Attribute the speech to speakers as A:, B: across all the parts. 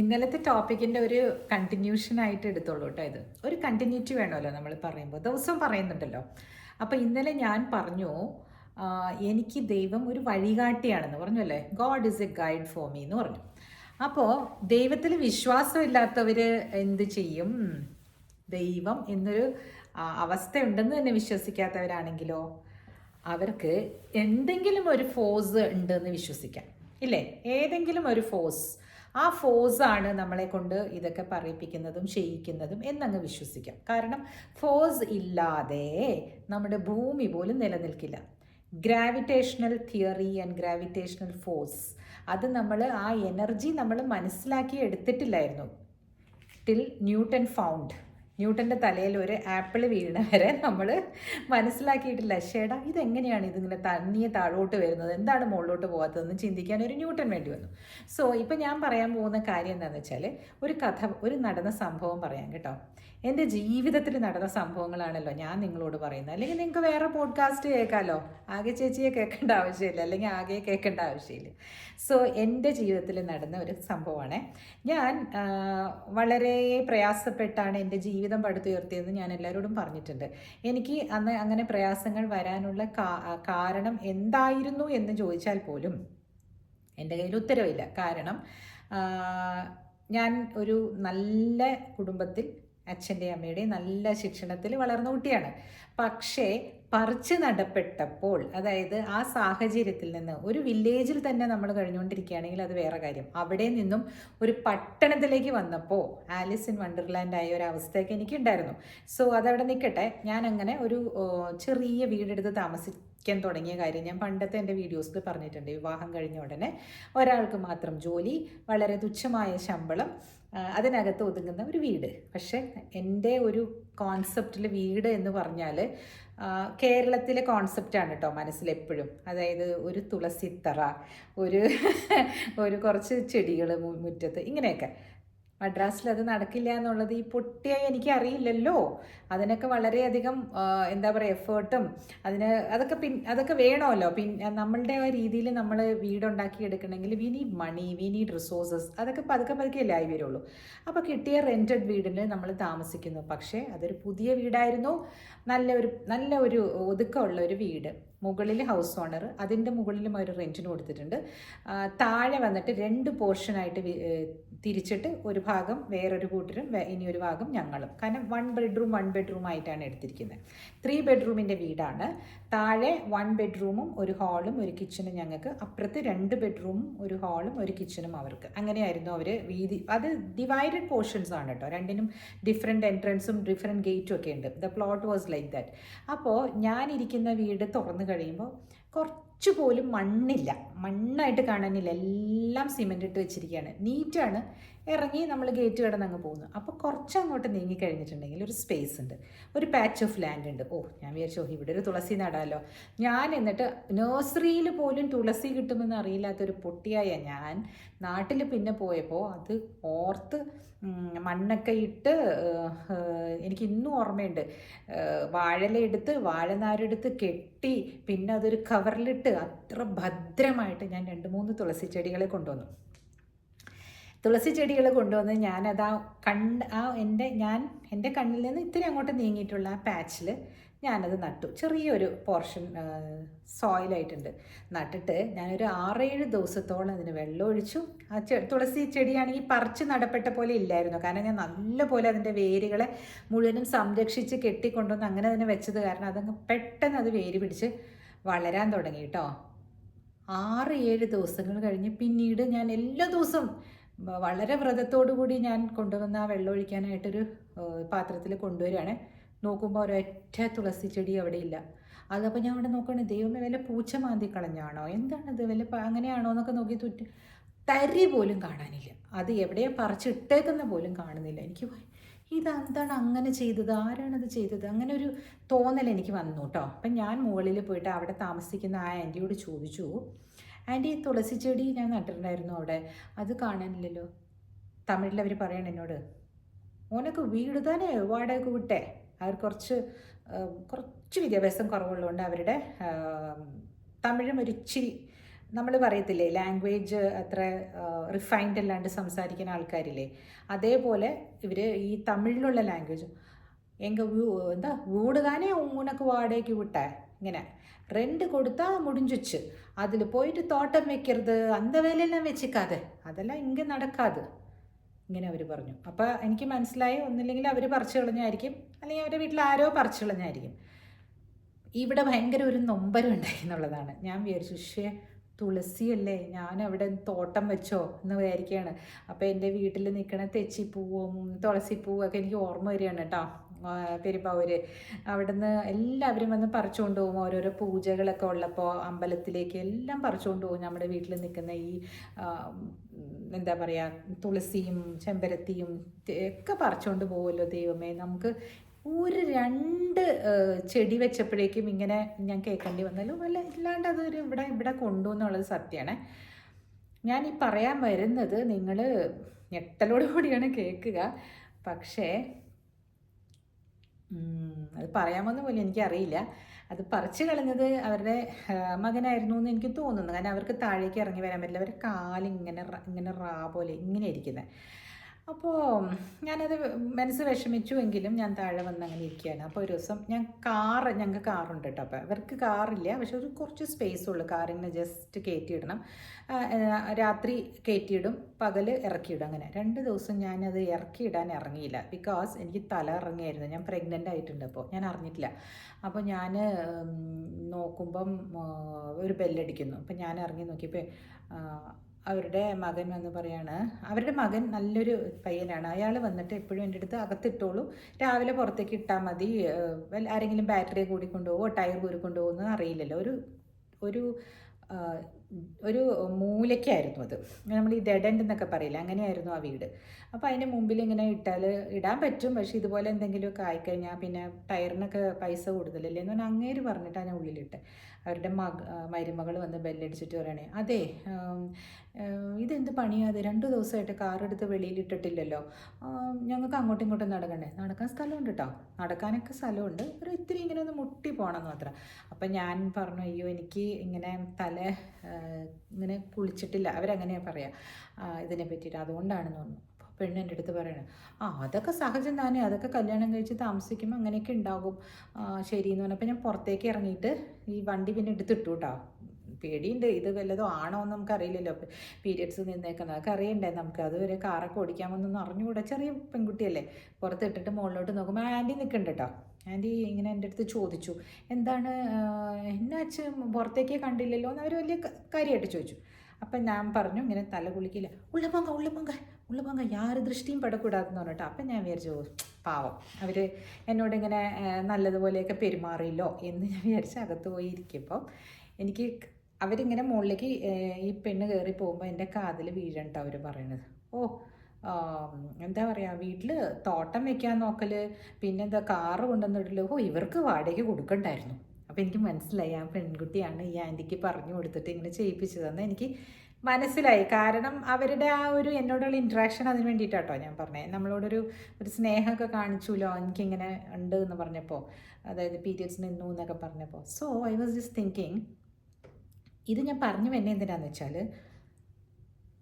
A: ഇന്നലത്തെ ടോപ്പിക്കിന്റെ ഒരു കണ്ടിന്യൂഷൻ ആയിട്ട് എടുത്തോളൂ കേട്ടോ ഇത്. ഒരു കണ്ടിന്യൂറ്റി വേണമല്ലോ നമ്മൾ പറയുമ്പോൾ. ദിവസവും പറയുന്നുണ്ടല്ലോ. അപ്പോൾ ഇന്നലെ ഞാൻ പറഞ്ഞു എനിക്ക് ദൈവം ഒരു വഴികാട്ടിയാണെന്ന് പറഞ്ഞു അല്ലേ? God is a guide for me എന്ന് പറഞ്ഞു. അപ്പോൾ ദൈവത്തിൽ വിശ്വാസമില്ലാത്തവർ എന്ത് ചെയ്യും? ദൈവം എന്നൊരു അവസ്ഥ ഉണ്ടെന്ന് തന്നെ വിശ്വസിക്കാത്തവരാണെങ്കിലോ? അവർക്ക് എന്തെങ്കിലും ഒരു ഫോഴ്സ് ഉണ്ടെന്ന് വിശ്വസിക്കാം. ഇല്ലേ? ഏതെങ്കിലും ഒരു ഫോഴ്സ് ആ ഫോഴ്സ് ആണ് നമ്മളെ കൊണ്ട് ഇതൊക്കെ പറയിപ്പിക്കുന്നതും ചെയ്യിക്കുന്നതും എന്നങ്ങ് വിശ്വസിക്കാം. കാരണം ഫോഴ്സ് ഇല്ലാതെ നമ്മുടെ ഭൂമി പോലും നിലനിൽക്കില്ല. Gravitational theory and gravitational force അത് നമ്മൾ ആ എനർജി നമ്മൾ മനസ്സിലാക്കി എടുത്തിട്ടില്ലായിരുന്നു. ടിൽ ന്യൂട്ടൺ ഫൗണ്ട് ന്യൂട്ടന്റെ തലയിൽ ഒരു ആപ്പിൾ വീണ വരെ നമ്മൾ മനസ്സിലാക്കിയിട്ടില്ല. ഷേടാ ഇതെങ്ങനെയാണ് ഇതിങ്ങനെ തന്നിയെ താഴോട്ട് വരുന്നത്? എന്താണ് മുകളിലോട്ട് പോകാത്തതെന്ന് ചിന്തിക്കാൻ ഒരു ന്യൂട്ടൻ വേണ്ടി വന്നു. സോ ഇപ്പം ഞാൻ പറയാൻ പോകുന്ന കാര്യം എന്താണെന്ന് വെച്ചാൽ ഒരു കഥ ഒരു നടന്ന സംഭവം പറയാം കേട്ടോ. എന്റെ ജീവിതത്തിൽ നടന്ന സംഭവങ്ങളാണല്ലോ ഞാൻ നിങ്ങളോട് പറയുന്നത്. അല്ലെങ്കിൽ നിങ്ങൾക്ക് വേറെ പോഡ്കാസ്റ്റ് കേൾക്കാമല്ലോ ആകെ ചേച്ചിയെ കേൾക്കേണ്ട ആവശ്യമില്ല. അല്ലെങ്കിൽ ആകെ കേൾക്കേണ്ട ആവശ്യമില്ല. സോ എന്റെ ജീവിതത്തിൽ നടന്ന ഒരു സംഭവമാണ്. ഞാൻ വളരെ പ്രയാസപ്പെട്ടാണ് എന്റെ ജീവിതം പടുത്തുയർത്തിയതെന്ന് ഞാൻ എല്ലാവരോടും പറഞ്ഞിട്ടുണ്ട്. എനിക്ക് അന്ന് അങ്ങനെ പ്രയാസങ്ങൾ വരാനുള്ള കാരണം എന്തായിരുന്നു എന്ന് ചോദിച്ചാൽ പോലും എന്റെ കയ്യിൽ ഉത്തരവില്ല. കാരണം ഞാൻ ഒരു നല്ല കുടുംബത്തിൽ അച്ഛന്റെ അമ്മയുടെയും നല്ല ശിക്ഷണത്തിൽ വളർന്ന കുട്ടിയാണ്. പക്ഷേ പറിച്ച് നടപ്പെട്ടപ്പോൾ അതായത് ആ സാഹചര്യത്തിൽ നിന്ന് ഒരു വില്ലേജിൽ തന്നെ നമ്മൾ കഴിഞ്ഞുകൊണ്ടിരിക്കുകയാണെങ്കിൽ അത് വേറെ കാര്യം. അവിടെ നിന്നും ഒരു പട്ടണത്തിലേക്ക് വന്നപ്പോൾ ആലിസ് ഇൻ വണ്ടർലാൻഡ് ആയ ഒരു അവസ്ഥയൊക്കെ എനിക്കുണ്ടായിരുന്നു. സോ അതവിടെ നിൽക്കട്ടെ. ഞാൻ അങ്ങനെ ഒരു ചെറിയ വീടെടുത്ത് താമസിക്കാൻ തുടങ്ങിയ കാര്യം ഞാൻ പണ്ടത്തെ എന്റെ വീഡിയോസിൽ പറഞ്ഞിട്ടുണ്ട്. വിവാഹം കഴിഞ്ഞ ഉടനെ ഒരാൾക്ക് മാത്രം ജോലി വളരെ തുച്ഛമായ ശമ്പളം അതിനകത്ത് ഒതുങ്ങുന്ന ഒരു വീട്. പക്ഷേ എന്റെ ഒരു കോൺസെപ്റ്റിൽ വീട് എന്ന് പറഞ്ഞാൽ കേരളത്തിലെ കോൺസെപ്റ്റാണ് കേട്ടോ മനസ്സിലെപ്പോഴും. അതായത് ഒരു തുളസിത്തറ ഒരു ഒരു കുറച്ച് ചെടികൾ മുറ്റത്ത് ഇങ്ങനെയൊക്കെ. മദ്രാസിൽ അത് നടക്കില്ല എന്നുള്ളത് ഈ പൊട്ടിയായി എനിക്ക് അറിയില്ലല്ലോ അതിനൊക്കെ വളരെയധികം എന്താ പറയുക എഫേർട്ടും അതിന് അതൊക്കെ പിൻ അതൊക്കെ വേണമല്ലോ. പിൻ നമ്മളുടെ ആ രീതിയിൽ നമ്മൾ വീടുണ്ടാക്കി എടുക്കണമെങ്കിൽ we need money we need resources അതൊക്കെ പതുക്കെ പതുക്കെ ആയി വരുള്ളൂ. അപ്പോൾ കിട്ടിയ റെന്റഡ് വീടിന് നമ്മൾ താമസിക്കുന്നു. പക്ഷേ അതൊരു പുതിയ വീടായിരുന്നു. നല്ല ഒരു നല്ല ഒരു ഒതുക്കമുള്ള ഒരു വീട്. മുകളിൽ ഹൗസ് ഓണർ അതിന്റെ മുകളിലും അവർ റെന്റിന് കൊടുത്തിട്ടുണ്ട്. താഴെ വന്നിട്ട് രണ്ട് പോർഷനായിട്ട് തിരിച്ചിട്ട് ഒരു ഭാഗം വേറൊരു കൂട്ടരും ഇനി ഒരു ഭാഗം ഞങ്ങളും. കാരണം വൺ ബെഡ്റൂം വൺ ബെഡ്റൂം ആയിട്ടാണ് എടുത്തിരിക്കുന്നത്. ത്രീ ബെഡ്റൂമിന്റെ വീടാണ്. താഴെ വൺ ബെഡ്റൂമും ഒരു ഹാളും ഒരു കിച്ചണും ഞങ്ങൾക്ക്. അപ്പുറത്ത് രണ്ട് ബെഡ്റൂമും ഒരു ഹാളും ഒരു കിച്ചണും അവർക്ക്. അങ്ങനെയായിരുന്നു അവർ വീതി. അത് ഡിവൈഡഡ് പോർഷൻസ് ആണ് കേട്ടോ. രണ്ടിനും ഡിഫറെന്റ് എൻട്രൻസും ഡിഫറെന്റ് ഗേറ്റും ഒക്കെ ഉണ്ട്. The plot was like that അപ്പോൾ ഞാനിരിക്കുന്ന വീട് തുറന്നു കഴിയുമ്പോൾ കുറച്ച് പോലും മണ്ണില്ല. മണ്ണായിട്ട് കാണാനില്ല. എല്ലാം സിമെന്റ് ഇട്ട് വെച്ചിരിക്കുകയാണ്. നീറ്റാണ് ഇറങ്ങി നമ്മൾ ഗേറ്റ് കടന്ന് അങ്ങ് പോകുന്നു. അപ്പോൾ കുറച്ച് അങ്ങോട്ട് നീങ്ങി കഴിഞ്ഞിട്ടുണ്ടെങ്കിൽ ഒരു സ്പേസ് ഉണ്ട്. ഒരു പാച്ച് ഓഫ് ലാൻഡ് ഉണ്ട്. ഓ ഞാൻ വിചാരിച്ചു ഇവിടെ ഒരു തുളസി നടാലോ. ഞാൻ എന്നിട്ട് നഴ്സറിയിൽ പോലും തുളസി കിട്ടുമെന്ന് അറിയില്ലാത്തൊരു പൊട്ടിയായ ഞാൻ നാട്ടിൽ പിന്നെ പോയപ്പോൾ അത് ഓർത്ത് മണ്ണൊക്കെ ഇട്ട് എനിക്ക് ഇന്നും ഓർമ്മയുണ്ട്. വാഴലെടുത്ത് വാഴല വാഴനാരെടുത്ത് കെട്ടി പിന്നെ അതൊരു കവറിലിട്ട് അത്ര ഭദ്രമായിട്ട് ഞാൻ രണ്ട് മൂന്ന് തുളസി ചെടികളെ കൊണ്ടുവന്നു. തുളസി ചെടികൾ കൊണ്ടുവന്ന് ഞാനത് ആ കണ്ട് ആ എന്റെ ഞാൻ എന്റെ കണ്ണിൽ നിന്ന് ഇത്തിരി അങ്ങോട്ട് നീങ്ങിയിട്ടുള്ള ആ പാച്ചിൽ ഞാനത് നട്ടു. ചെറിയൊരു പോർഷൻ സോയിലായിട്ടുണ്ട് നട്ടിട്ട് ഞാനൊരു ആറേഴ് ദിവസത്തോളം അതിന് വെള്ളം ഒഴിച്ചു. ആ ചെ തുളസി ചെടിയാണെങ്കിൽ പറിച്ച് നടപ്പെട്ട പോലെ ഇല്ലായിരുന്നു. കാരണം ഞാൻ നല്ലപോലെ അതിന്റെ വേരുകളെ മുഴുവനും സംരക്ഷിച്ച് കെട്ടിക്കൊണ്ടുവന്ന് അങ്ങനെ അതിനെ വെച്ചത് കാരണം അതങ്ങ് പെട്ടെന്ന് അത് വേര് പിടിച്ച് വളരാൻ തുടങ്ങി കേട്ടോ. ആറ് ഏഴ് ദിവസങ്ങൾ കഴിഞ്ഞ് പിന്നീട് ഞാൻ എല്ലാ ദിവസവും വളരെ വ്രതത്തോടു കൂടി ഞാൻ കൊണ്ടുവന്ന ആ വെള്ളം ഒഴിക്കാനായിട്ടൊരു പാത്രത്തിൽ കൊണ്ടുവരികയാണ്. നോക്കുമ്പോൾ ഒരൊറ്റ തുളസി ചെടി അവിടെ ഇല്ല. അതപ്പോൾ ഞാൻ അവിടെ നോക്കുകയാണ് ദൈവമേ വല്ല പൂച്ച മാന്തി കളഞ്ഞാണോ? എന്താണത്? വല്ല അങ്ങനെയാണോ എന്നൊക്കെ നോക്കി തുറ്റ് തരി പോലും കാണാനില്ല. അത് എവിടെയാ പറിച്ചിട്ടേക്കുന്ന പോലും കാണുന്നില്ല. എനിക്ക് ഇതെന്താണ് അങ്ങനെ ചെയ്തത്? ആരാണത് ചെയ്തത്? അങ്ങനെ ഒരു തോന്നൽ എനിക്ക് വന്നു കേട്ടോ. അപ്പം ഞാൻ മുകളിൽ പോയിട്ട് അവിടെ താമസിക്കുന്ന ആ ആന്റിയോട് ചോദിച്ചു ആന്റി തുളസി ചെടി ഞാൻ നട്ടിട്ടുണ്ടായിരുന്നു അവിടെ. അത് കാണാനില്ലല്ലോ. തമിഴിൽ അവർ പറയണം എന്നോട് ഓനക്ക് വീട് തന്നെ വാടക വിട്ടേ. അവർ കുറച്ച് കുറച്ച് വിദ്യാഭ്യാസം കുറവുള്ളതുകൊണ്ട് അവരുടെ തമിഴും ഒരു ഇച്ചിരി നമ്മൾ പറയത്തില്ലേ ലാംഗ്വേജ് അത്ര റിഫൈൻഡ് അല്ലാണ്ട് സംസാരിക്കുന്ന ആൾക്കാരില്ലേ. അതേപോലെ ഇവർ ഈ തമിഴിലുള്ള ലാംഗ്വേജ് എങ്ക എന്താ തന്നെ ഉനക്ക് വാടകയ്ക്ക് വിട്ടേ. ഇങ്ങനെ ரெண்டு கொடுத்தா முடிஞ்சிச்சு அதில் போயிட்டு தோட்டம் வைக்கிறது அந்த வேலையெல்லாம் വെച്ചിക്കാതെ അതെല്ലാം ഇങ്ങ നടക്കാതെ ഇങ്ങനെ അവർ പറഞ്ഞു അപ്പോൾ എനിക്ക് മനസ്സിലായി ഒന്നില്ലെങ്കിൽ അവർ പറിച്ചു കളഞ്ഞായിരിക്കും അല്ലെങ്കിൽ അവരുടെ വീട്ടിൽ ആരോ പറിച്ചു കളഞ്ഞായിരിക്കും ഇവിടെ ഭയങ്കര ഒരു നൊമ്പരം ഉണ്ടായി എന്നുള്ളതാണ് ഞാൻ വിചാരിച്ചു പക്ഷേ തുളസിയല്ലേ ഞാൻ അവിടെ തോട്ടം വെച്ചോ എന്ന് വിചാരിക്കുകയാണ് അപ്പോൾ എൻ്റെ വീട്ടിൽ നിൽക്കണ തെച്ചിപ്പൂവും തുളസിപ്പൂവും ഒക്കെ എനിക്ക് ഓർമ്മ വരികയാണ് കേട്ടോ പെരുമ്പാവൂർ അവിടുന്ന് എല്ലാവരും വന്ന് പറിച്ചുകൊണ്ട് പോകും. ഓരോരോ പൂജകളൊക്കെ ഉള്ളപ്പോൾ അമ്പലത്തിലേക്ക് എല്ലാം പറിച്ചുകൊണ്ട് പോകും. നമ്മുടെ വീട്ടിൽ നിൽക്കുന്ന ഈ എന്താ പറയുക തുളസിയും ചെമ്പരത്തിയും ഒക്കെ പറിച്ചുകൊണ്ട് പോകുമല്ലോ ദൈവമേ. നമുക്ക് ഒരു രണ്ട് ചെടി വെച്ചപ്പോഴേക്കും ഇങ്ങനെ ഞാൻ കേൾക്കേണ്ടി വന്നാലും അല്ല ഇല്ലാണ്ട് അതൊരു ഇവിടെ ഇവിടെ കൊണ്ടുവന്നുള്ളത് സത്യമാണ്. ഞാൻ ഈ പറയാൻ വരുന്നത് നിങ്ങൾ ഞെട്ടലോട് കൂടിയാണ് കേൾക്കുക. പക്ഷേ അത് പറയാമെന്ന് പോലും എനിക്കറിയില്ല. അത് പറിച്ചു കളഞ്ഞത് അവരുടെ മകനായിരുന്നു എന്ന് എനിക്ക് തോന്നുന്നു. കാരണം അവർക്ക് താഴേക്ക് ഇറങ്ങി വരാൻ പറ്റില്ല. അവരുടെ കാലിങ്ങനെ ഇങ്ങനെ റാ പോലെ ഇങ്ങനെ ഇരിക്കുന്നത് അപ്പോൾ ഞാനത് മനസ്സ് വിഷമിച്ചു എങ്കിലും ഞാൻ താഴെ വന്ന് അങ്ങനെ ഇരിക്കുകയാണ്. അപ്പോൾ ഒരു ദിവസം ഞാൻ കാറ് ഞങ്ങൾക്ക് കാറുണ്ട് കേട്ടോ അപ്പോൾ അവർക്ക് കാറില്ല പക്ഷെ ഒരു കുറച്ച് സ്പേസ് ഉള്ളൂ. കാറിങ്ങനെ ജസ്റ്റ് കയറ്റിയിടണം. രാത്രി കയറ്റിയിടും പകൽ ഇറക്കിയിടും അങ്ങനെ. രണ്ട് ദിവസം ഞാനത് ഇറക്കിയിടാൻ ഇറങ്ങിയില്ല. ബിക്കോസ് എനിക്ക് തല ഇറങ്ങിയായിരുന്നു. ഞാൻ പ്രഗ്നന്റ് ആയിട്ടുണ്ട് അപ്പോൾ ഞാൻ അറിഞ്ഞിട്ടില്ല. അപ്പോൾ ഞാൻ നോക്കുമ്പം ഒരു ബെല്ലടിക്കുന്നു അപ്പോൾ ഞാൻ ഇറങ്ങി നോക്കിയപ്പോൾ അവരുടെ മകൻ വന്ന് പറയാണ്. അവരുടെ മകൻ നല്ലൊരു പയ്യനാണ്. അയാൾ വന്നിട്ട് എപ്പോഴും എന്റെ അടുത്ത് അകത്തിട്ടോളൂ. രാവിലെ പുറത്തേക്ക് ഇട്ടാൽ മതി. ആരെങ്കിലും ബാറ്ററി കൂടി കൊണ്ടുപോകുമോ ടയർ കൂടി കൊണ്ടുപോകുമെന്ന് അറിയില്ലല്ലോ. ഒരു ഒരു ഒരു മൂലയ്ക്കായിരുന്നു അത്. നമ്മൾ ഈ ഡെഡൻഡ് എന്നൊക്കെ പറയില്ല അങ്ങനെയായിരുന്നു ആ വീട്. അപ്പോൾ അതിന്റെ മുമ്പിൽ ഇങ്ങനെ ഇട്ടാൽ ഇടാൻ പറ്റും. പക്ഷേ ഇതുപോലെ എന്തെങ്കിലുമൊക്കെ ആയിക്കഴിഞ്ഞാൽ പിന്നെ ടയറിനൊക്കെ പൈസ കൂടുതലല്ലേ എന്ന് പറഞ്ഞാൽ അങ്ങേര് പറഞ്ഞിട്ടാണ് ഉള്ളിലിട്ട് അവരുടെ മക മരുമകൾ വന്ന് ബെല്ലടിച്ചിട്ട് പറയണേ അതെ ഇതെന്ത് പണിയാതെ രണ്ട് ദിവസമായിട്ട് കാർ എടുത്ത് വെളിയിലിട്ടിട്ടില്ലല്ലോ ഞങ്ങൾക്ക് അങ്ങോട്ടും ഇങ്ങോട്ടും നടക്കണ്ടേ? നടക്കാൻ സ്ഥലമുണ്ട് കേട്ടോ നടക്കാനൊക്കെ സ്ഥലമുണ്ട്. ഒരു ഇത്തിരി ഇങ്ങനെ ഒന്ന് മുട്ടി പോകണം മാത്രം. അപ്പം ഞാൻ പറഞ്ഞു അയ്യോ എനിക്ക് ഇങ്ങനെ തല ഇങ്ങനെ കുളിച്ചിട്ടില്ല. അവരങ്ങനെയാണ് പറയുക ഇതിനെ പറ്റിയിട്ട്. അതുകൊണ്ടാണെന്ന് തോന്നുന്നു പെണ്ണ് എന്റെ അടുത്ത് പറയണം ആ അതൊക്കെ സഹജം തന്നെ. അതൊക്കെ കല്യാണം കഴിച്ച് താമസിക്കുമ്പോൾ അങ്ങനെയൊക്കെ ഉണ്ടാകും. ശരി എന്ന് പറഞ്ഞപ്പോൾ ഞാൻ പുറത്തേക്ക് ഇറങ്ങിയിട്ട് ഈ വണ്ടി പിന്നെ എടുത്തിട്ടു കേട്ടോ പേടിയുണ്ട്. ഇത് വല്ലതും ആണോ എന്ന് നമുക്കറിയില്ലല്ലോ. പീരിയഡ്സ് നിന്നേക്കുന്നത് അതൊക്കെ അറിയണ്ടേ. നമുക്ക് അതുവരെ കാറൊക്കെ ഓടിക്കാമെന്നൊന്നും അറിഞ്ഞുകൂടാ. ചെറിയ പെൺകുട്ടിയല്ലേ. പുറത്തിട്ടിട്ട് മുകളിലോട്ട് നോക്കുമ്പോൾ ആന്റി നിൽക്കണ്ട കേട്ടോ ആന്റി ഇങ്ങനെ എന്റെ അടുത്ത് ചോദിച്ചു. എന്താണ് എന്നാ അച്ഛൻ പുറത്തേക്കേ കണ്ടില്ലല്ലോ? എന്ന് അവർ വലിയ കാര്യമായിട്ട് ചോദിച്ചു. അപ്പം ഞാൻ പറഞ്ഞു ഇങ്ങനെ തല കുളിക്കില്ല ഉള്ളപ്പങ്ക ഉള്ളപ്പങ്ക ഉള്ളപ്പങ്ക യാറ് ദൃഷ്ടിയും പെടക്കൂടാതെന്ന് പറഞ്ഞിട്ട്. അപ്പം ഞാൻ വിചാരിച്ചു പാവം. അവർ എന്നോട് ഇങ്ങനെ നല്ലതുപോലെയൊക്കെ പെരുമാറിയില്ലോ എന്ന് ഞാൻ വിചാരിച്ച് അകത്ത് പോയി ഇരിക്കുമ്പോൾ എനിക്ക് അവരിങ്ങനെ മുകളിലേക്ക് ഈ പെണ്ണ് കയറി പോകുമ്പോൾ എന്റെ കാതിൽ വീഴണ്ട അവർ പറയണത്. ഓ എന്താ പറയുക വീട്ടിൽ തോട്ടം വെക്കാൻ നോക്കൽ പിന്നെ എന്താ കാറ് കൊണ്ടുവന്നിട്ടില്ല ഓ ഇവർക്ക് വാടകയ്ക്ക് കൊടുക്കണ്ടായിരുന്നു. അപ്പോൾ എനിക്ക് മനസ്സിലായി ആ പെൺകുട്ടിയാണ് ഈ ആന്റിക്ക് പറഞ്ഞു കൊടുത്തിട്ട് ഇങ്ങനെ ചെയ്യിപ്പിച്ചതെന്ന് എനിക്ക് മനസ്സിലായി. കാരണം അവരുടെ ആ ഒരു എന്നോടുള്ള ഇൻട്രാക്ഷൻ അതിന് വേണ്ടിയിട്ടാട്ടോ ഞാൻ പറഞ്ഞത് നമ്മളോടൊരു ഒരു സ്നേഹമൊക്കെ കാണിച്ചുല്ലോ എനിക്കിങ്ങനെ ഉണ്ട് എന്ന് പറഞ്ഞപ്പോൾ അതായത് പീരിയഡ്സ് നിന്നു എന്നൊക്കെ പറഞ്ഞപ്പോൾ so I was just thinking ഇത് ഞാൻ പറഞ്ഞു എന്നെ എന്തിനാന്ന് വെച്ചാൽ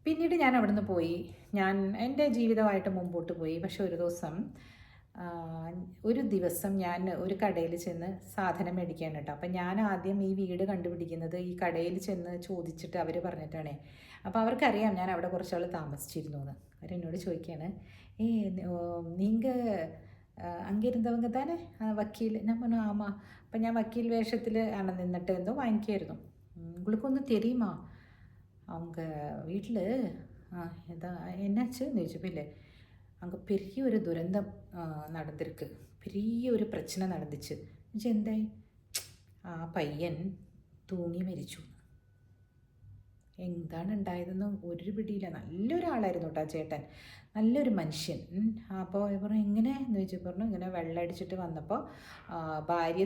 A: പിന്നീട് ഞാൻ അവിടുന്ന് പോയി. ഞാൻ എന്റെ ജീവിതമായിട്ട് മുമ്പോട്ട് പോയി. പക്ഷെ ഒരു ദിവസം ഒരു ദിവസം ഞാൻ ഒരു കടയിൽ ചെന്ന് സാധനം മേടിക്കാൻ കേട്ടോ. അപ്പം ഞാൻ ആദ്യം ഈ വീട് കണ്ടുപിടിക്കുന്നത് ഈ കടയിൽ ചെന്ന് ചോദിച്ചിട്ട് അവർ പറഞ്ഞിട്ടാണേ. അപ്പോൾ അവർക്കറിയാം ഞാൻ അവിടെ കുറച്ചാൾ താമസിച്ചിരുന്നു എന്ന് അവരെന്നോട് ചോദിക്കുകയാണ് ഏ നിങ്ങൾ അങ്ങിരുന്നവങ്ക തന്നെ? വക്കീൽ? ഞാൻ പറഞ്ഞു ആമാ. അപ്പം ഞാൻ വക്കീൽ വേഷത്തിൽ ആണ് നിന്നിട്ട് എന്തോ വാങ്ങിക്കായിരുന്നു. உங்களுக்கு ஒன்று தெரியுமா அவங்க வீட்டில் எதா என்னாச்சுன்னு ചോദിച്ചപ്പോൾ ഇല്ലേ அங்கே பெரிய ஒரு துரந்தம் நடந்திருக்கு பெரிய ஒரு பிரச்சனை நடந்துச்சு എന്തായി ആ പയ്യൻ തൂങ്ങി മരിച്ചു എന്താണ് ഉണ്ടായതെന്ന് ഒരു പിടിയില്ല നല്ലൊരാളായിരുന്നു കേട്ടോ ചേട്ടൻ നല്ലൊരു മനുഷ്യൻ അപ്പോൾ പറഞ്ഞു എങ്ങനെ എന്ന് ചോദിച്ചു പറഞ്ഞു ഇങ്ങനെ വെള്ളം അടിച്ചിട്ട് വന്നപ്പോൾ ഭാര്യ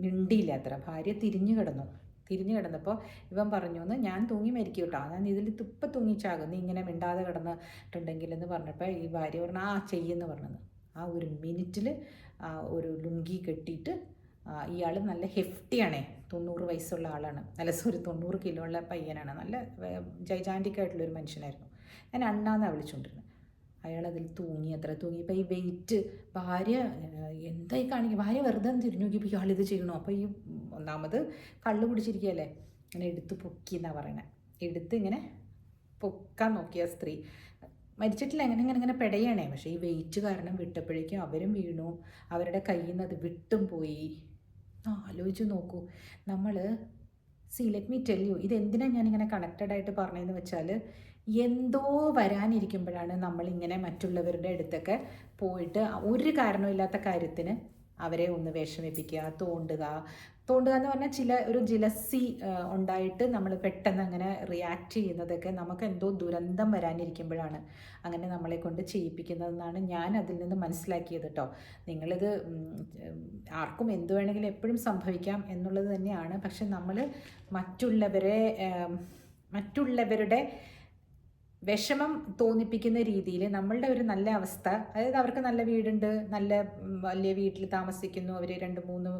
A: മിണ്ടിയില്ല അത്ര ഭാര്യ തിരിഞ്ഞു കിടന്നു തിരിഞ്ഞു കിടന്നപ്പോൾ ഇവൻ പറഞ്ഞു എന്ന് ഞാൻ തൂങ്ങി മരിക്കും കേട്ടോ ഞാൻ ഇതിൽ തുപ്പ തൂങ്ങിച്ചാകും. നീ ഇങ്ങനെ മിണ്ടാതെ കിടന്നിട്ടുണ്ടെങ്കിൽ എന്ന് പറഞ്ഞപ്പോൾ ഈ ഭാര്യ പറഞ്ഞു ആ ചെയ്യുമെന്ന് പറഞ്ഞത്. ആ ഒരു മിനിറ്റിൽ ഒരു ലുങ്കി കെട്ടിയിട്ട് ഇയാൾ നല്ല ഹെഫ്റ്റിയാണേ. തൊണ്ണൂറ് വയസ്സുള്ള ആളാണ്. നല്ല സോറി തൊണ്ണൂറ് കിലോ ഉള്ള പയ്യനാണ്. നല്ല ജൈജാന്റിക് ആയിട്ടുള്ളൊരു മനുഷ്യനായിരുന്നു. ഞാൻ അണ്ണാന്നാണ് വിളിച്ചുകൊണ്ടിരുന്നത് അയാൾ അതിൽ തൂങ്ങി അത്ര തൂങ്ങിയപ്പോൾ ഈ വെയിറ്റ് ഭാര്യ എന്തായി കാണിക്കുക ഭാര്യ വെറുതെ തിരിഞ്ഞു നോക്കിയപ്പോൾ ഇയാൾ ഇത് ചെയ്യണോ? അപ്പോൾ ഈ ഒന്നാമത് കള്ളു പിടിച്ചിരിക്കുകയല്ലേ? ഇങ്ങനെ എടുത്ത് പൊക്കി എന്നാണ് പറയണേ. എടുത്ത് ഇങ്ങനെ പൊക്കാൻ നോക്കിയ സ്ത്രീ. മരിച്ചിട്ടില്ല എങ്ങനെ ഇങ്ങനെ ഇങ്ങനെ പെടയണേ. പക്ഷേ ഈ വെയിറ്റ് കാരണം വിട്ടപ്പോഴേക്കും അവരും വീണു. അവരുടെ കയ്യിൽ നിന്ന് അത് വിട്ടും പോയി. ആലോചിച്ച് നോക്കൂ. നമ്മൾ see let me tell you ഇത് എന്തിനാണ് ഞാനിങ്ങനെ കണക്റ്റഡ് ആയിട്ട് പറഞ്ഞതെന്ന് വെച്ചാൽ എന്തോ വരാനിരിക്കുമ്പോഴാണ് നമ്മളിങ്ങനെ മറ്റുള്ളവരുടെ അടുത്തൊക്കെ പോയിട്ട് ഒരു കാരണമില്ലാത്ത കാര്യത്തിന് അവരെ ഒന്ന് വിഷമിപ്പിക്കുക തോണ്ടുക. തോണ്ടുക എന്ന് പറഞ്ഞാൽ ചില ഒരു ജിലസി ഉണ്ടായിട്ട് നമ്മൾ പെട്ടെന്ന് അങ്ങനെ റിയാക്ട് ചെയ്യുന്നതൊക്കെ നമുക്ക് എന്തോ ദുരന്തം വരാനിരിക്കുമ്പോഴാണ് അങ്ങനെ നമ്മളെ കൊണ്ട് ചെയ്യിപ്പിക്കുന്നതെന്നാണ് ഞാൻ അതിൽ നിന്ന് മനസ്സിലാക്കിയത് കേട്ടോ നിങ്ങളിത് ആർക്കും എന്ത് വേണമെങ്കിലും എപ്പോഴും സംഭവിക്കാം എന്നുള്ളത് തന്നെയാണ്. പക്ഷെ നമ്മൾ മറ്റുള്ളവരെ മറ്റുള്ളവരുടെ വിഷമം തോന്നിപ്പിക്കുന്ന രീതിയിൽ നമ്മളുടെ ഒരു നല്ല അവസ്ഥ അതായത് അവർക്ക് നല്ല വീടുണ്ട് നല്ല വലിയ വീട്ടിൽ താമസിക്കുന്നു അവർ രണ്ട് മൂന്ന്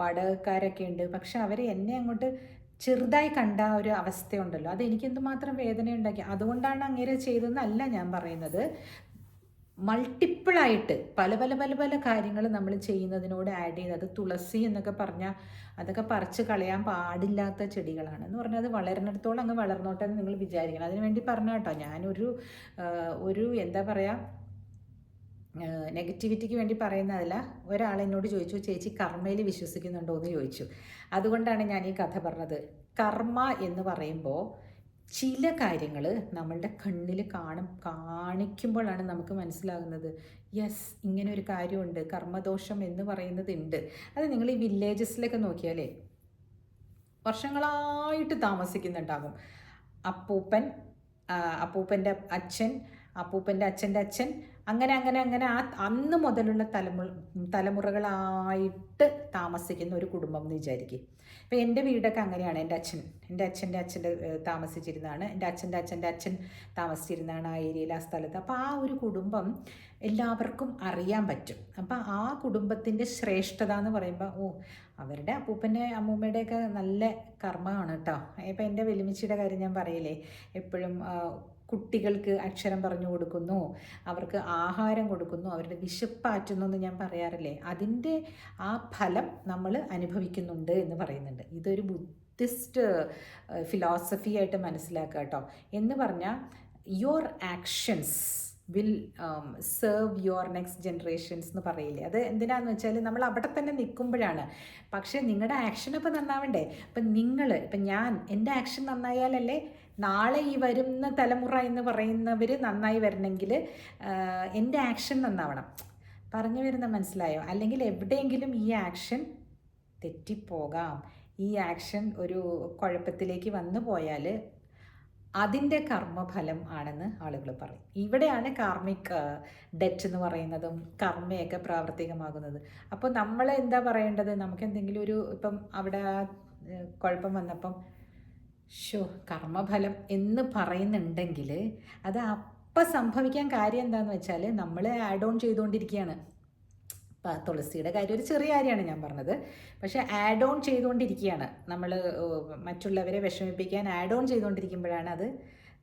A: വാടകക്കാരൊക്കെ ഉണ്ട്. പക്ഷെ അവർ എന്നെ അങ്ങോട്ട് ചെറുതായി കണ്ട ഒരു അവസ്ഥയുണ്ടല്ലോ. അത് എനിക്ക് എന്തുമാത്രം വേദന ഉണ്ടാക്കി അതുകൊണ്ടാണ് അങ്ങനെ ചെയ്തതെന്നല്ല ഞാൻ പറയുന്നത്. മൾട്ടിപ്പിളായിട്ട് പല പല പല പല കാര്യങ്ങൾ നമ്മൾ ചെയ്യുന്നതിനോട് ആഡ് ചെയ്ത് അത് തുളസി എന്നൊക്കെ പറഞ്ഞാൽ അതൊക്കെ പറിച്ച് കളയാൻ പാടില്ലാത്ത ചെടികളാണ് എന്ന് പറഞ്ഞാൽ അത് വളരുന്നിടത്തോളം അങ്ങ് വളർന്നോട്ടെ എന്ന് നിങ്ങൾ വിചാരിക്കണം. അതിനുവേണ്ടി പറഞ്ഞ കേട്ടോ ഞാനൊരു ഒരു എന്താ പറയുക നെഗറ്റിവിറ്റിക്ക് വേണ്ടി പറയുന്നതല്ല ഒരാൾ എന്നോട് ചോദിച്ചു ചേച്ചി കർമ്മയിൽ വിശ്വസിക്കുന്നുണ്ടോ? എന്ന് ചോദിച്ചു. അതുകൊണ്ടാണ് ഞാൻ ഈ കഥ പറഞ്ഞത്. കർമ്മ എന്ന് പറയുമ്പോൾ ചില കാര്യങ്ങൾ നമ്മളുടെ കണ്ണിൽ കാണും കാണിക്കുമ്പോഴാണ് നമുക്ക് മനസ്സിലാകുന്നത്. യെസ് ഇങ്ങനെ ഒരു കാര്യമുണ്ട്. കർമ്മദോഷം എന്ന് പറയുന്നത് ഉണ്ട് അത് നിങ്ങൾ ഈ വില്ലേജസിലൊക്കെ നോക്കിയാലേ വർഷങ്ങളായിട്ട് താമസിക്കുന്നുണ്ടാകും. അപ്പൂപ്പൻ അപ്പൂപ്പന്റെ അച്ഛൻ അപ്പൂപ്പന്റെ അച്ഛന്റെ അച്ഛൻ അങ്ങനെ അങ്ങനെ അങ്ങനെ ആ അന്ന് മുതലുള്ള തലമുറ തലമുറകളായിട്ട് താമസിക്കുന്ന ഒരു കുടുംബം എന്ന് വിചാരിക്കും. ഇപ്പം എന്റെ വീടൊക്കെ അങ്ങനെയാണ്. എന്റെ അച്ഛൻ എന്റെ അച്ഛന്റെ അച്ഛന്റെ താമസിച്ചിരുന്നതാണ്. എന്റെ അച്ഛന്റെ അച്ഛന്റെ അച്ഛൻ താമസിച്ചിരുന്നതാണ് ആ ഏരിയയിൽ ആ സ്ഥലത്ത്. അപ്പോൾ ആ ഒരു കുടുംബം എല്ലാവർക്കും അറിയാൻ പറ്റും. അപ്പം ആ കുടുംബത്തിന്റെ ശ്രേഷ്ഠത എന്ന് പറയുമ്പോൾ ഓ അവരുടെ അപ്പൂപ്പന്റെ അമ്മൂമ്മയുടെയൊക്കെ നല്ല കർമ്മമാണ് കേട്ടോ ഇപ്പം എന്റെ വെല്ലുമിച്ചിയുടെ കാര്യം ഞാൻ പറയില്ലേ എപ്പോഴും കുട്ടികൾക്ക് അക്ഷരം പറഞ്ഞു കൊടുക്കുന്നു അവർക്ക് ആഹാരം കൊടുക്കുന്നു അവരുടെ വിശപ്പാറ്റുന്നു എന്ന് ഞാൻ പറയാറില്ലേ അതിന്റെ ആ ഫലം നമ്മൾ അനുഭവിക്കുന്നുണ്ട് എന്ന് പറയുന്നുണ്ട്. ഇതൊരു ബുദ്ധിസ്റ്റ് ഫിലോസഫി ആയിട്ട് മനസ്സിലാക്കുക കേട്ടോ എന്ന് പറഞ്ഞാൽ your actions will serve your next generations എന്ന് പറയില്ലേ? അത് എന്തിനാന്ന് വെച്ചാൽ നമ്മൾ അവിടെ തന്നെ നിൽക്കുമ്പോഴാണ്. പക്ഷേ നിങ്ങളുടെ ആക്ഷൻ ഇപ്പം നന്നാവണ്ടേ? അപ്പം നിങ്ങൾ ഇപ്പം ഞാൻ എന്റെ ആക്ഷൻ നന്നായാലല്ലേ നാളെ ഈ വരുന്ന തലമുറ എന്ന് പറയുന്നവർ നന്നായി വരണമെങ്കിൽ എന്റെ ആക്ഷൻ നന്നാവണം. പറഞ്ഞു വരുന്ന മനസ്സിലായോ? അല്ലെങ്കിൽ എവിടെയെങ്കിലും ഈ ആക്ഷൻ തെറ്റിപ്പോകാം. ഈ ആക്ഷൻ ഒരു കുഴപ്പത്തിലേക്ക് വന്നു പോയാൽ അതിന്റെ കർമ്മഫലം ആണെന്ന് ആളുകൾ പറയും. ഇവിടെയാണ് കാർമിക് ഡെറ്റ് എന്ന് പറയുന്നതും കർമ്മയൊക്കെ പ്രാവർത്തികമാകുന്നത്. അപ്പോൾ നമ്മൾ എന്താ പറയേണ്ടത്? നമുക്ക് എന്തെങ്കിലും ഒരു ഇപ്പം അവിടെ കുഴപ്പം വന്നപ്പം ഷോ കർമ്മഫലം എന്ന് പറയുന്നുണ്ടെങ്കിൽ അത് അപ്പം സംഭവിക്കാൻ കാര്യം എന്താണെന്ന് വെച്ചാൽ നമ്മൾ ആഡ് ഓൺ ചെയ്തുകൊണ്ടിരിക്കുകയാണ്. തുളസിയുടെ കാര്യം ഒരു ചെറിയ കാര്യമാണ് ഞാൻ പറഞ്ഞത്. പക്ഷേ ആഡ് ഓൺ ചെയ്തുകൊണ്ടിരിക്കുകയാണ്. നമ്മൾ മറ്റുള്ളവരെ വിഷമിപ്പിക്കാൻ ആഡ് ഓൺ ചെയ്തുകൊണ്ടിരിക്കുമ്പോഴാണ് അത്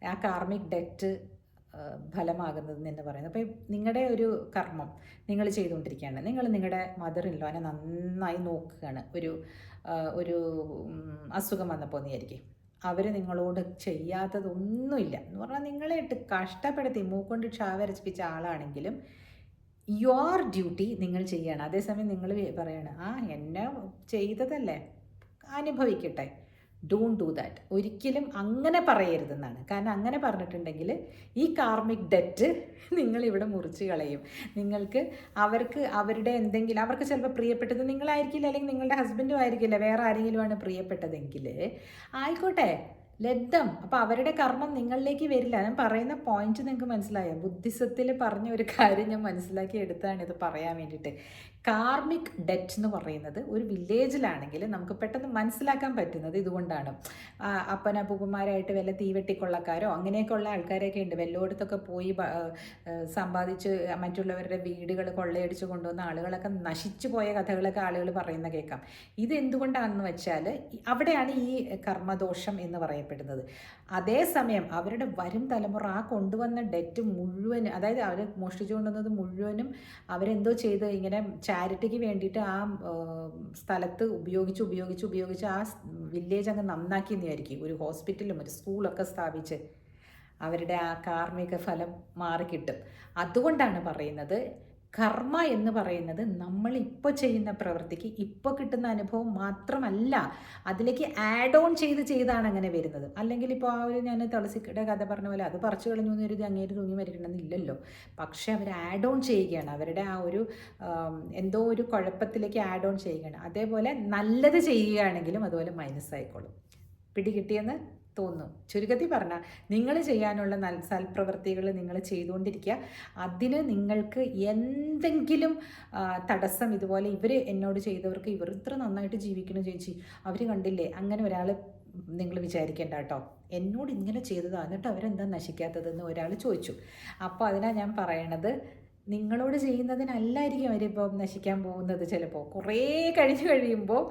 A: ആ കാർമിക് ഡെറ്റ് ഫലമാകുന്നത് എന്ന് പറയുന്നത്. അപ്പോൾ നിങ്ങളുടെ ഒരു കർമ്മം നിങ്ങൾ ചെയ്തുകൊണ്ടിരിക്കുകയാണ്. നിങ്ങൾ നിങ്ങളുടെ മദർ നന്നായി നോക്കുകയാണ്. ഒരു ഒരു അസുഖം വന്നപ്പോൾ നീയായിരിക്കും അവർ നിങ്ങളോട് ചെയ്യാത്തതൊന്നുമില്ല. എന്ന് പറഞ്ഞാൽ നിങ്ങളെ ഇട്ട് കഷ്ടപ്പെടുത്തി മൂക്കൊണ്ട് ക്ഷാവരച്ചിപ്പിച്ച ആളാണെങ്കിലും യുവർ ഡ്യൂട്ടി നിങ്ങൾ ചെയ്യണം. അതേസമയം നിങ്ങൾ പറയണം ആ എന്നെ ചെയ്തതല്ലേ? അനുഭവിക്കട്ടെ. ഡോൺ ഡു ദാറ്റ് ഒരിക്കലും അങ്ങനെ പറയരുതെന്നാണ്. കാരണം അങ്ങനെ പറഞ്ഞിട്ടുണ്ടെങ്കിൽ ഈ കാർമിക് ഡെറ്റ് നിങ്ങൾ ഇവിടെ മുറിച്ച് കളയും. നിങ്ങൾക്ക് അവർക്ക് അവരുടെ എന്തെങ്കിലും അവർക്ക് ചിലപ്പോൾ പ്രിയപ്പെട്ടത് നിങ്ങളായിരിക്കില്ല അല്ലെങ്കിൽ നിങ്ങളുടെ ഹസ്ബൻഡും ആയിരിക്കില്ല വേറെ ആരെങ്കിലുമാണ് പ്രിയപ്പെട്ടതെങ്കിൽ ആയിക്കോട്ടെ. ലബ്ധം. അപ്പോൾ അവരുടെ കർമ്മം നിങ്ങളിലേക്ക് വരില്ല. ഞാൻ പറയുന്ന പോയിന്റ് നിങ്ങൾക്ക് മനസ്സിലായോ? ബുദ്ധിസത്തിൽ പറഞ്ഞ ഒരു കാര്യം ഞാൻ മനസ്സിലാക്കി എടുത്താണ് ഇത് പറയാൻ വേണ്ടിയിട്ട്. കാർമിക് ഡെറ്റ് എന്ന് പറയുന്നത് ഒരു വില്ലേജിലാണെങ്കിൽ നമുക്ക് പെട്ടെന്ന് മനസ്സിലാക്കാൻ പറ്റുന്നത് ഇതുകൊണ്ടാണ്. അപ്പനപ്പൂപ്പന്മാരായിട്ട് വല്ല തീവെട്ടിക്കൊള്ളക്കാരോ അങ്ങനെയൊക്കെയുള്ള ആൾക്കാരൊക്കെ ഉണ്ട്. വെല്ലോടത്തൊക്കെ പോയി സമ്പാദിച്ച് മറ്റുള്ളവരുടെ വീടുകൾ കൊള്ളയടിച്ച് കൊണ്ടുവന്ന ആളുകളൊക്കെ നശിച്ചു പോയ കഥകളൊക്കെ ആളുകൾ പറയുന്ന കേൾക്കാം. ഇത് എന്തുകൊണ്ടാണെന്ന് വെച്ചാൽ അവിടെയാണ് ഈ കർമ്മദോഷം എന്ന് പറയപ്പെടുന്നത് അതേസമയം അവരുടെ വരും തലമുറ ആ കൊണ്ടുവന്ന ഡെറ്റ് മുഴുവൻ അതായത് അവർ മോഷ്ടിച്ചു കൊണ്ടുവന്നത് മുഴുവനും അവരെന്തോ ചെയ്ത് ഇങ്ങനെ ചാരിറ്റിക്ക് വേണ്ടിയിട്ട് ആ സ്ഥലത്ത് ഉപയോഗിച്ച് ഉപയോഗിച്ച് ഉപയോഗിച്ച് ആ വില്ലേജ് അങ്ങ് നന്നാക്കി എന്നായിരിക്കും ഒരു ഹോസ്പിറ്റലും ഒരു സ്കൂളൊക്കെ സ്ഥാപിച്ച് അവരുടെ ആ കാർമ്മിക ഫലം മാറിക്കിട്ടും. അതുകൊണ്ടാണ് പറയുന്നത് കർമ്മ എന്ന് പറയുന്നത് നമ്മൾ ഇപ്പോൾ ചെയ്യുന്ന പ്രവൃത്തിക്ക് ഇപ്പോൾ കിട്ടുന്ന അനുഭവം മാത്രമല്ല അതിലേക്ക് ആഡ് ഓൺ ചെയ്ത് ചെയ്താണ് അങ്ങനെ വരുന്നത്. അല്ലെങ്കിൽ ഇപ്പോൾ ആ ഒരു ഞാൻ തുളസിയുടെ കഥ പറഞ്ഞ പോലെ അത് പറിച്ചു കളഞ്ഞു എന്ന് കരുതി അങ്ങേര് തൂങ്ങി മരിക്കണമെന്നില്ലല്ലോ. പക്ഷേ അവർ ആഡ് ഓൺ ചെയ്യുകയാണ്. അവരുടെ ആ ഒരു എന്തോ ഒരു കുഴപ്പത്തിലേക്ക് ആഡ് ഓൺ ചെയ്യുകയാണ്. അതേപോലെ നല്ലത് ചെയ്യുകയാണെങ്കിലും അതുപോലെ മൈനസ് ആയിക്കോളും. പിടികിട്ടിയെന്ന് തോന്നുന്നു ചുരുക്കത്തിൽ പറഞ്ഞാൽ നിങ്ങൾ ചെയ്യാനുള്ള നല്ല സൽപ്രവൃത്തികൾ നിങ്ങൾ ചെയ്തുകൊണ്ടിരിക്കുക. അതിന് നിങ്ങൾക്ക് എന്തെങ്കിലും തടസ്സം ഇതുപോലെ ഇവർ എന്നോട് ചെയ്തവർക്ക് ഇവർ ഇത്ര നന്നായിട്ട് ജീവിക്കണം ചേച്ചി. അവർ കണ്ടില്ലേ? അങ്ങനെ ഒരാൾ നിങ്ങൾ വിചാരിക്കേണ്ട കേട്ടോ. എന്നോട് ഇങ്ങനെ ചെയ്തതാണ് എന്നിട്ട് അവരെന്താ നശിക്കാത്തതെന്ന് ഒരാൾ ചോദിച്ചു. അപ്പോൾ അതിനാണ് ഞാൻ പറയണത് നിങ്ങളോട് ചെയ്യുന്നതിനല്ലായിരിക്കും അവരിപ്പം നശിക്കാൻ പോകുന്നത് ചിലപ്പോൾ കുറേ കഴിഞ്ഞ് കഴിയുമ്പോൾ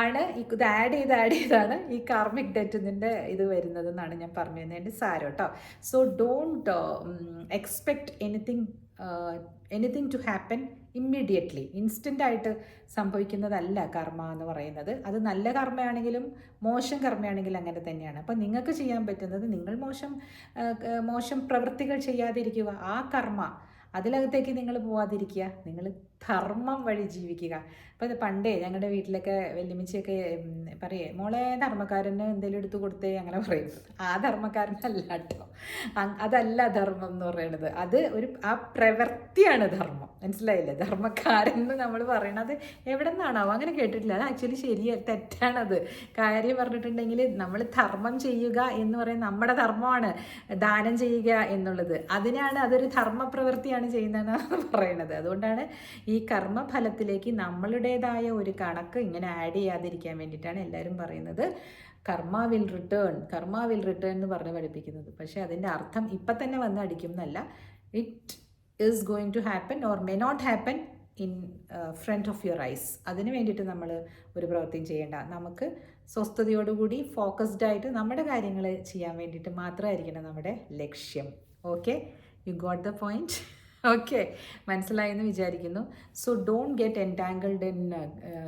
A: ആണ് ഈ ഇത് ആഡ് ചെയ്ത് ആഡ് ചെയ്താണ് ഈ കാർമിക് ഡെറ്റിന്റെ ഇത് വരുന്നത് എന്നാണ് ഞാൻ പറഞ്ഞു തന്നതിന്റെ സാരം കേട്ടോ so don't expect anything anything to happen immediately instant ആയിട്ട് സംഭവിക്കുന്നതല്ല കർമ്മ എന്ന് പറയുന്നത്. അത് നല്ല കർമ്മയാണെങ്കിലും മോശം കർമ്മയാണെങ്കിലും അങ്ങനെ തന്നെയാണ്. അപ്പോൾ നിങ്ങൾക്ക് ചെയ്യാൻ പറ്റുന്നത് നിങ്ങൾ മോശം മോശം പ്രവൃത്തികൾ ചെയ്യാതിരിക്കുക. ആ കർമ്മ അതിലകത്തേക്ക് നിങ്ങൾ പോവാതിരിക്കുക. നിങ്ങൾ ധർമ്മം വഴി ജീവിക്കുക. അപ്പോൾ ഇത് പണ്ടേ ഞങ്ങളുടെ വീട്ടിലൊക്കെ വെല്ലുമിച്ചൊക്കെ പറയേ മോളെ ധർമ്മക്കാരന് എന്തെങ്കിലും എടുത്തു കൊടുത്തേ? അങ്ങനെ പറയും. ആ ധർമ്മക്കാരനല്ല കേട്ടോ അതല്ല ധർമ്മം എന്ന് പറയുന്നത് അത് ഒരു ആ പ്രവൃത്തിയാണ് ധർമ്മം. മനസ്സിലായില്ലേ? ധർമ്മക്കാരൻ എന്ന് നമ്മൾ പറയണത് എവിടെ നിന്നാണാവോ അങ്ങനെ കേട്ടിട്ടില്ല. അത് ആക്ച്വലി ശരിയ തെറ്റാണത്. കാര്യം പറഞ്ഞിട്ടുണ്ടെങ്കിൽ നമ്മൾ ധർമ്മം ചെയ്യുക എന്ന് പറയുന്നത് നമ്മുടെ ധർമ്മമാണ് ദാനം ചെയ്യുക എന്നുള്ളത്. അതിനാണ് അതൊരു ധർമ്മ പ്രവൃത്തിയാണ് ചെയ്യുന്നതെന്നാണ് പറയുന്നത് അതുകൊണ്ടാണ് കർമ്മഫലത്തിലേക്ക് നമ്മളുടേതായ ഒരു കണക്ക് ഇങ്ങനെ ആഡ് ചെയ്യാതിരിക്കാൻ വേണ്ടിയിട്ടാണ് എല്ലാവരും പറയുന്നത്. Karma will return karma will return എന്ന് പറഞ്ഞ് പഠിപ്പിക്കുന്നത്. പക്ഷേ അതിന്റെ അർത്ഥം ഇപ്പം തന്നെ വന്ന് അടിക്കും എന്നല്ല. It is going to happen or may not happen in front of your eyes അതിന് വേണ്ടിയിട്ട് നമ്മൾ ഒരു പ്രവൃത്തിയും ചെയ്യേണ്ട. നമുക്ക് സ്വസ്ഥതയോടുകൂടി ഫോക്കസ്ഡ് ആയിട്ട് നമ്മുടെ കാര്യങ്ങൾ ചെയ്യാൻ വേണ്ടിയിട്ട് മാത്രമായിരിക്കണം നമ്മുടെ ലക്ഷ്യം. Okay you got the point okay. മനസ്സിലായെന്ന് വിചാരിക്കുന്നു. So don't get entangled in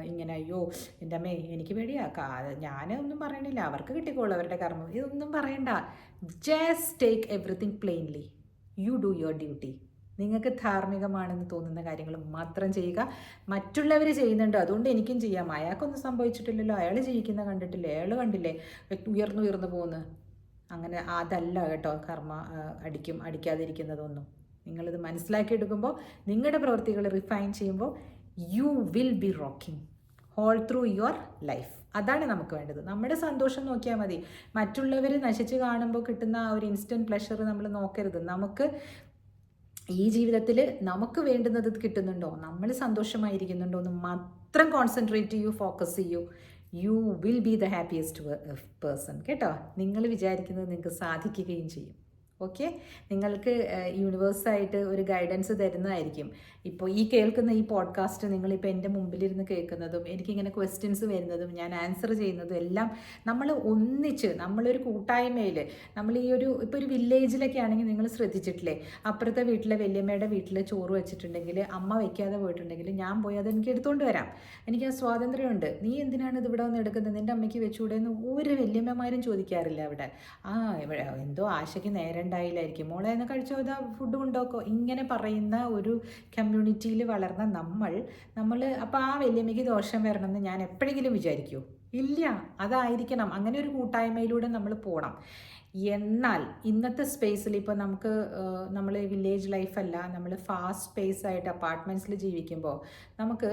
A: ഇങ്ങനെ അയ്യോ എന്റെ അമ്മേ എനിക്ക് പേടിയാ. കാ ഞാനൊന്നും പറയണില്ല. അവർക്ക് കിട്ടിക്കോളൂ അവരുടെ കർമ്മം. ഇതൊന്നും പറയണ്ട. Just take everything plainly you do your duty നിങ്ങൾക്ക് ധാർമ്മികമാണെന്ന് തോന്നുന്ന കാര്യങ്ങൾ മാത്രം ചെയ്യുക. മറ്റുള്ളവർ ചെയ്യുന്നുണ്ട്. അതുകൊണ്ട് എനിക്കും ചെയ്യാം. അയാൾക്കൊന്നും സംഭവിച്ചിട്ടില്ലല്ലോ. അയാൾ ജീവിക്കുന്ന കണ്ടിട്ടില്ലേ? അയാൾ കണ്ടില്ലേ? ഉയർന്നു ഉയർന്നു പോകുന്നു. അങ്ങനെ അതല്ല കേട്ടോ കർമ്മ അടിക്കും അടിക്കാതിരിക്കുന്നതൊന്നും. നിങ്ങളിത് മനസ്സിലാക്കിയെടുക്കുമ്പോൾ നിങ്ങളുടെ പ്രവൃത്തികൾ റിഫൈൻ ചെയ്യുമ്പോൾ you will be rocking whole through your life അതാണ് നമുക്ക് വേണ്ടത്. നമ്മുടെ സന്തോഷം നോക്കിയാൽ മതി. മറ്റുള്ളവർ നശിച്ച് കാണുമ്പോൾ കിട്ടുന്ന ആ ഒരു ഇൻസ്റ്റന്റ് പ്ലഷർ നമ്മൾ നോക്കരുത്. നമുക്ക് ഈ ജീവിതത്തിൽ നമുക്ക് വേണ്ടുന്നത് കിട്ടുന്നുണ്ടോ? നമ്മൾ സന്തോഷമായിരിക്കുന്നുണ്ടോ എന്ന് മാത്രം കോൺസെൻട്രേറ്റ് ചെയ്യൂ ഫോക്കസ് ചെയ്യൂ. You will be the happiest person കേട്ടോ? നിങ്ങൾ വിചാരിക്കുന്നത് നിങ്ങൾക്ക് സാധിക്കുകയും ചെയ്യും. ഓക്കെ നിങ്ങൾക്ക് യൂണിവേഴ്സായിട്ട് ഒരു ഗൈഡൻസ് തരുന്നതായിരിക്കും. ഇപ്പോൾ ഈ കേൾക്കുന്ന ഈ പോഡ്കാസ്റ്റ് നിങ്ങളിപ്പോൾ എന്റെ മുമ്പിലിരുന്ന് കേൾക്കുന്നതും എനിക്കിങ്ങനെ ക്വസ്റ്റ്യൻസ് വരുന്നതും ഞാൻ ആൻസർ ചെയ്യുന്നതും എല്ലാം നമ്മൾ ഒന്നിച്ച് നമ്മളൊരു കൂട്ടായ്മയിൽ നമ്മൾ ഈ ഒരു ഇപ്പോൾ ഒരു വില്ലേജിലൊക്കെ ആണെങ്കിൽ നിങ്ങൾ ശ്രദ്ധിച്ചിട്ടില്ലേ? അപ്പുറത്തെ വീട്ടിലെ വല്യമ്മയുടെ വീട്ടിൽ ചോറ് വെച്ചിട്ടുണ്ടെങ്കിൽ അമ്മ വയ്ക്കാതെ പോയിട്ടുണ്ടെങ്കിൽ ഞാൻ പോയി അത് എനിക്ക് എടുത്തുകൊണ്ട് വരാം. എനിക്ക് ആ സ്വാതന്ത്ര്യമുണ്ട്. നീ എന്തിനാണ് ഇത് ഇവിടെ വന്ന് എടുക്കുന്നത്? നിന്റെ അമ്മയ്ക്ക് വെച്ചുകൂടെ എന്ന് ഒരു വല്യമ്മമാരും ചോദിക്കാറില്ല അവിടെ. ആ ഇവിടെ എന്തോ ആശയ്ക്ക് നേരണ്ടായില്ലായിരിക്കും മോളെ എന്നെ കഴിച്ചോ? ഇതാ ഫുഡ് കൊണ്ടോക്കോ ഇങ്ങനെ പറയുന്ന ഒരു കമ്മ്യൂണിറ്റിയിൽ വളർന്ന നമ്മൾ നമ്മൾ അപ്പോൾ ആ വല്യമ്മയ്ക്ക് ദോഷം വരണമെന്ന് ഞാൻ എപ്പോഴെങ്കിലും വിചാരിക്കുമോ ഇല്ല അതായിരിക്കണം. അങ്ങനെ ഒരു കൂട്ടായ്മയിലൂടെ നമ്മൾ പോകണം എന്നാൽ ഇന്നത്തെ സ്പേസിൽ ഇപ്പോൾ നമുക്ക് നമ്മൾ വില്ലേജ് ലൈഫല്ല നമ്മൾ ഫാസ്റ്റ് സ്പേസ് ആയിട്ട് അപ്പാർട്ട്മെന്റ്സിൽ ജീവിക്കുമ്പോൾ നമുക്ക്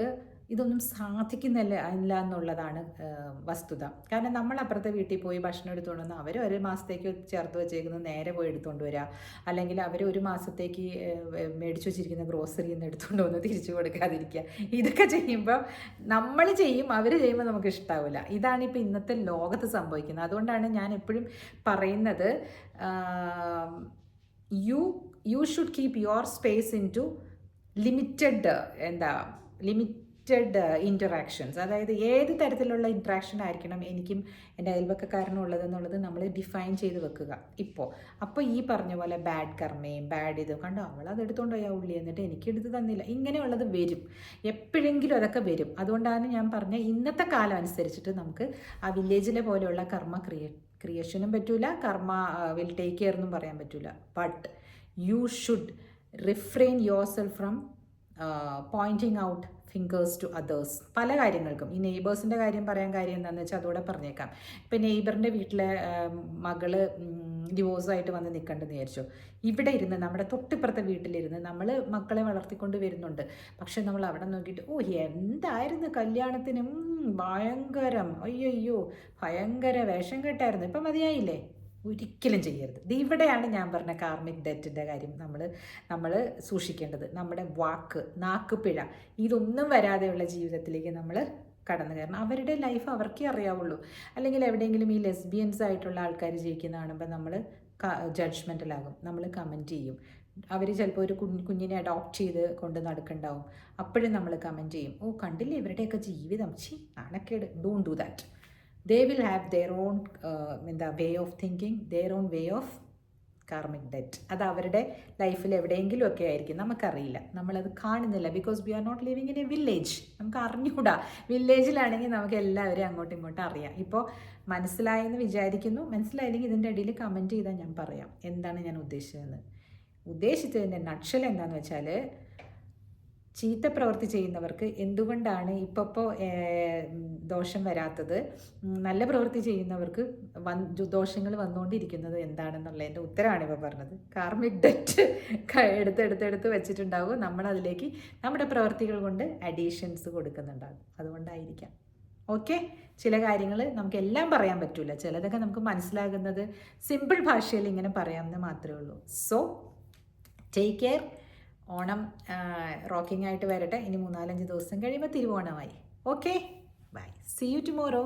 A: ഇതൊന്നും സാധിക്കുന്നില്ല ഇല്ല എന്നുള്ളതാണ് വസ്തുത. കാരണം നമ്മൾ അപ്പുറത്തെ വീട്ടിൽ പോയി ഭക്ഷണം എടുത്തുകൊണ്ട് വന്ന് അവർ ഒരു മാസത്തേക്ക് ചേർത്ത് വെച്ചേക്കുന്നത് നേരെ പോയി എടുത്തുകൊണ്ട് വരിക അല്ലെങ്കിൽ അവർ ഒരു മാസത്തേക്ക് മേടിച്ചു വെച്ചിരിക്കുന്ന ഗ്രോസറി നിന്ന് എടുത്തുകൊണ്ട് വന്ന് തിരിച്ചു കൊടുക്കാതിരിക്കുക. ഇതൊക്കെ ചെയ്യുമ്പോൾ നമ്മൾ ചെയ്യും അവർ ചെയ്യുമ്പോൾ നമുക്ക് ഇഷ്ടാവില്ല. ഇതാണ് ഇപ്പോൾ ഇന്നത്തെ ലോകത്ത് സംഭവിക്കുന്നത്. അതുകൊണ്ടാണ് ഞാൻ എപ്പോഴും പറയുന്നത് you you should keep your space into limited എന്താ ലിമിറ്റഡ് ഇന്ററാക്ഷൻസ് അതായത് ഏത് തരത്തിലുള്ള ഇൻട്രാക്ഷൻ ആയിരിക്കണം എനിക്കും എന്റെ അയൽവക്കക്കാരനും ഉള്ളതെന്നുള്ളത് നമ്മൾ ഡിഫൈൻ ചെയ്ത് വെക്കുക. ഇപ്പോൾ അപ്പോൾ ഈ പറഞ്ഞ പോലെ ബാഡ് കർമ്മയും ബാഡ് ഇതും കണ്ടോ? അവൾ അത് എടുത്തുകൊണ്ടോ ആ ഉള്ളി എന്നിട്ട് എനിക്ക് എടുത്ത് തന്നില്ല. ഇങ്ങനെയുള്ളത് വരും. എപ്പോഴെങ്കിലും അതൊക്കെ വരും. അതുകൊണ്ടാണ് ഞാൻ പറഞ്ഞ ഇന്നത്തെ കാലം അനുസരിച്ചിട്ട് നമുക്ക് ആ വില്ലേജിലെ പോലെയുള്ള കർമ്മ ക്രിയ ക്രിയേഷനും പറ്റൂല. കർമ്മ വിൽ ടേക്ക് കെയർ എന്നും പറയാൻ പറ്റൂല. But you should refrain yourself from pointing out fingers to others പല കാര്യങ്ങൾക്കും. ഈ നെയ്ബേഴ്സിന്റെ കാര്യം പറയാൻ കാര്യം എന്താണെന്ന് വെച്ചാൽ അതോടെ പറഞ്ഞേക്കാം. ഇപ്പം നെയ്ബറിന്റെ വീട്ടിലെ മകൾ ഡിവോഴ്സായിട്ട് വന്ന് നിൽക്കണ്ടെന്ന് വിചാരിച്ചു. ഇവിടെ ഇരുന്ന് നമ്മുടെ തൊട്ടിപ്പുറത്തെ വീട്ടിലിരുന്ന് നമ്മൾ മക്കളെ വളർത്തിക്കൊണ്ട് വരുന്നുണ്ട്. പക്ഷെ നമ്മൾ അവിടെ നോക്കിയിട്ട് ഓ എന്തായിരുന്നു കല്യാണത്തിനും? ഭയങ്കരം. അയ്യോ ഭയങ്കര വേഷം കെട്ടായിരുന്നു. ഇപ്പം മതിയായില്ലേ? ഒരിക്കലും ചെയ്യരുത്. ഇത് ഇവിടെയാണ് ഞാൻ പറഞ്ഞ കാർമിക് ഡെറ്റിന്റെ കാര്യം നമ്മൾ നമ്മൾ സൂക്ഷിക്കേണ്ടത്. നമ്മുടെ വാക്ക് നാക്ക് പിഴ ഇതൊന്നും വരാതെയുള്ള ജീവിതത്തിലേക്ക് നമ്മൾ കടന്നു കയറണം. അവരുടെ ലൈഫ് അവർക്കേ അറിയാവുള്ളൂ. അല്ലെങ്കിൽ എവിടെയെങ്കിലും ഈ ലെസ്ബിയൻസ് ആയിട്ടുള്ള ആൾക്കാർ ജീവിക്കുന്ന കാണുമ്പോൾ നമ്മൾ ജഡ്ജ്മെന്റലാകും നമ്മൾ കമന്റ് ചെയ്യും. അവർ ചിലപ്പോൾ ഒരു കുഞ്ഞ് കുഞ്ഞിനെ അഡോപ്റ്റ് ചെയ്ത് കൊണ്ട് നടക്കുന്നുണ്ടാവും. അപ്പോഴും നമ്മൾ കമന്റ് ചെയ്യും. ഓ കണ്ടില്ലേ? ഇവരുടെയൊക്കെ ജീവിതം. ചി നാണക്കേട്. Don't do that they will have their own എന്താ way of thinking their own way of karmic debt അത് അവരുടെ ലൈഫിൽ എവിടെയെങ്കിലും ഒക്കെ ആയിരിക്കും. നമുക്കറിയില്ല. നമ്മളത് കാണുന്നില്ല. Because we are not living in a village നമുക്ക് അറിഞ്ഞുകൂടാ വില്ലേജിലാണെങ്കിൽ നമുക്ക് എല്ലാവരെയും അങ്ങോട്ടും ഇങ്ങോട്ടും അറിയാം. ഇപ്പോൾ മനസ്സിലായെന്ന് വിചാരിക്കുന്നു. മനസ്സിലായില്ലെങ്കിൽ ഇതിന്റെ ഇടയിൽ കമന്റ് ചെയ്താൽ ഞാൻ പറയാം. എന്താണ് ഞാൻ ഉദ്ദേശിച്ചതെന്ന്. ഉദ്ദേശിച്ചതിന്റെ നക്ഷൽ എന്താണെന്ന് വെച്ചാൽ ചീത്ത പ്രവൃത്തി ചെയ്യുന്നവർക്ക് എന്തുകൊണ്ടാണ് ഇപ്പോൾ ദോഷം വരാത്തത്? നല്ല പ്രവൃത്തി ചെയ്യുന്നവർക്ക് വൻ ദോഷങ്ങൾ വന്നുകൊണ്ടിരിക്കുന്നത് എന്താണെന്നുള്ളതിന്റെ ഉത്തരമാണ് ഇപ്പോൾ പറഞ്ഞത്. കാർമിക് ഡെറ്റ് എടുത്തെടുത്തെടുത്ത് വെച്ചിട്ടുണ്ടാവും. നമ്മൾ അതിലേക്ക് നമ്മുടെ പ്രവൃത്തികൾ കൊണ്ട് അഡീഷൻസ് കൊടുക്കുന്നുണ്ടാകും. അതുകൊണ്ടായിരിക്കാം. ഓക്കെ ചില കാര്യങ്ങൾ നമുക്ക് എല്ലാം പറയാൻ പറ്റില്ല ചിലതൊക്കെ നമുക്ക് മനസ്സിലാകുന്നത് സിമ്പിൾ ഭാഷയിൽ ഇങ്ങനെ പറയാമെന്ന് മാത്രമേ ഉള്ളൂ. So take care Onam rocking ആയിട്ട് വരട്ടെ. ഇനി മൂന്നാലഞ്ച് ദിവസം കഴിയുമ്പോൾ തിരുവോണമായി. Okay bye see you tomorrow